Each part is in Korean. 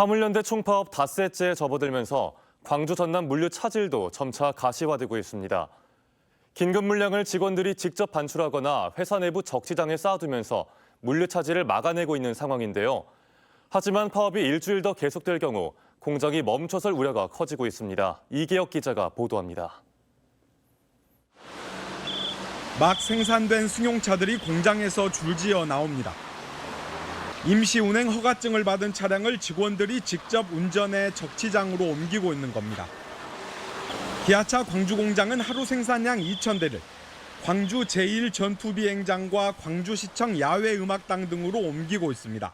화물연대 총파업 닷새째에 접어들면서 광주 전남 물류 차질도 점차 가시화되고 있습니다. 긴급 물량을 직원들이 직접 반출하거나 회사 내부 적치장에 쌓아두면서 물류 차질을 막아내고 있는 상황인데요. 하지만 파업이 일주일 더 계속될 경우 공장이 멈춰설 우려가 커지고 있습니다. 이계혁 기자가 보도합니다. 막 생산된 승용차들이 공장에서 줄지어 나옵니다. 임시 운행 허가증을 받은 차량을 직원들이 직접 운전해 적치장으로 옮기고 있는 겁니다. 기아차 광주 공장은 하루 생산량 2,000대를 광주 제1 전투 비행장과 광주시청 야외 음악당 등으로 옮기고 있습니다.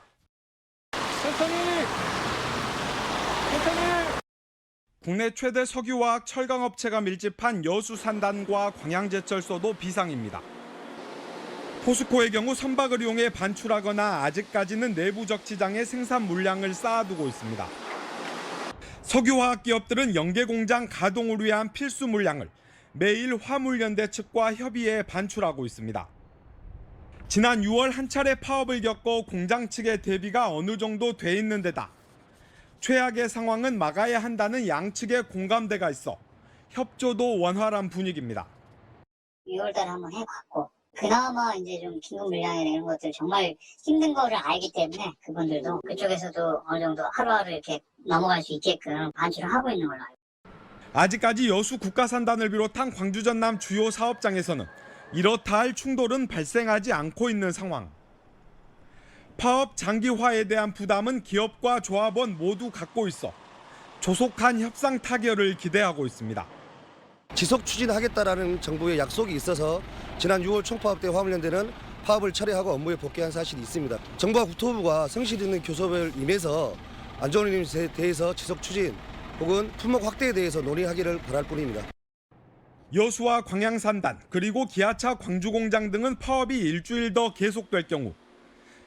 국내 최대 석유화학 철강업체가 밀집한 여수 산단과 광양제철소도 비상입니다. 포스코의 경우 선박을 이용해 반출하거나 아직까지는 내부 적치장에 생산 물량을 쌓아두고 있습니다. 석유화학 기업들은 연계 공장 가동을 위한 필수 물량을 매일 화물연대 측과 협의해 반출하고 있습니다. 지난 6월 한 차례 파업을 겪고 공장 측의 대비가 어느 정도 돼 있는 데다 최악의 상황은 막아야 한다는 양측의 공감대가 있어 협조도 원활한 분위기입니다. 6월달에 한번 해봤고 그나마 이제 좀 긴급 물량이나 이런 것들 정말 힘든 거를 알기 때문에 그분들도 그쪽에서도 어느 정도 하루하루 이렇게 넘어갈 수 있게끔 반출을 하고 있는 걸로 알고 아직까지 여수 국가산단을 비롯한 광주 전남 주요 사업장에서는 이렇다 할 충돌은 발생하지 않고 있는 상황. 파업 장기화에 대한 부담은 기업과 조합원 모두 갖고 있어 조속한 협상 타결을 기대하고 있습니다. 지속 추진하겠다라는 정부의 약속이 있어서 지난 6월 총파업 때 화물연대는 파업을 철회하고 업무에 복귀한 사실이 있습니다. 정부와 국토부가 성실 있는 교섭을 임해서 안전운임에 대해서 지속 추진 혹은 품목 확대에 대해서 논의하기를 바랄 뿐입니다. 여수와 광양산단 그리고 기아차 광주공장 등은 파업이 일주일 더 계속될 경우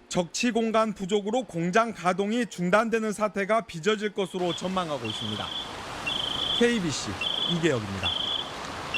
적치 공간 부족으로 공장 가동이 중단되는 사태가 빚어질 것으로 전망하고 있습니다. KBC 이계혁입니다.